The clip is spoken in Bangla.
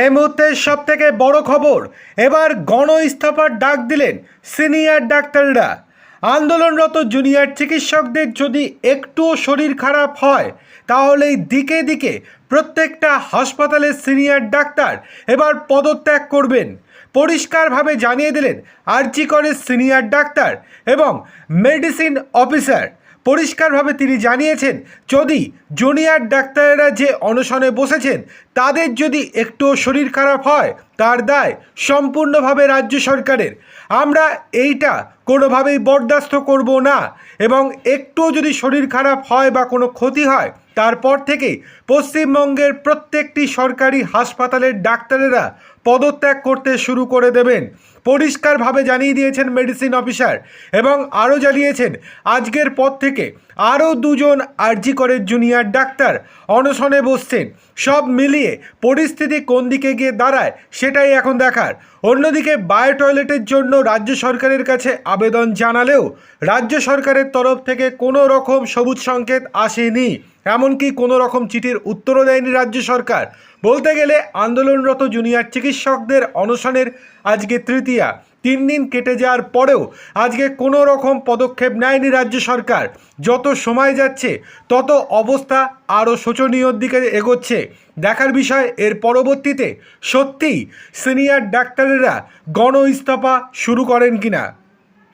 এই মুহূর্তের সব থেকে বড় খবর, এবার গণ ইস্তফার ডাক দিলেন সিনিয়র ডাক্তাররা। আন্দোলনরত জুনিয়র চিকিৎসকদের যদি একটুও শরীর খারাপ হয়, তাহলেই দিকে দিকে প্রত্যেকটা হাসপাতালের সিনিয়র ডাক্তার এবার পদত্যাগ করবেন। পরিষ্কারভাবে জানিয়ে দিলেন আরজি করের সিনিয়র ডাক্তার এবং মেডিসিন অফিসার। পরিষ্কারভাবে তিনি জানিয়েছেন, যদি জুনিয়র ডাক্তারেরা যে অনশনে বসেছেন, তাদের যদি একটু শরীর খারাপ হয় তার দায়? সম্পূর্ণভাবে রাজ্য সরকারের। আমরা এইটা কোনোভাবেই বরদাস্ত করব না এবং একটুও যদি শরীর খারাপ হয় বা কোনো ক্ষতি হয়, তারপর থেকেই পশ্চিমবঙ্গের প্রত্যেকটি সরকারি হাসপাতালের ডাক্তারেরা পদত্যাগ করতে শুরু করে দেবেন। পরিষ্কারভাবে জানিয়ে দিয়েছেন মেডিসিন অফিসার এবং আরও জানিয়েছেন, আজকের পর থেকে আরও দুজন আরজি করের জুনিয়র ডাক্তার অনশনে বসছেন। সব মিলিয়ে পরিস্থিতি কোন দিকে গিয়ে দাঁড়ায় সেটাই এখন দেখার। অন্যদিকে বায়ো টয়লেটের জন্য রাজ্য সরকারের কাছে আবেদন জানালেও রাজ্য সরকারের তরফ থেকে কোনো রকম সবুজ সংকেত আসেনি। এমনকি কোনো রকম চিঠির উত্তরও দেয়নি রাজ্য সরকার। বলতে গেলে আন্দোলনরত জুনিয়র চিকিৎসকদের অনশনের আজকে তৃতীয়া। তিন দিন কেটে যাওয়ার পরেও আজকে কোনো রকম পদক্ষেপ নেয়নি রাজ্য সরকার। যত সময় যাচ্ছে, তত অবস্থা আরও শোচনীয়র দিকে এগোচ্ছে। দেখার বিষয়, এর পরবর্তীতে সত্যিই সিনিয়র ডাক্তারেরা গণ ইস্তফা শুরু করেন কিনা।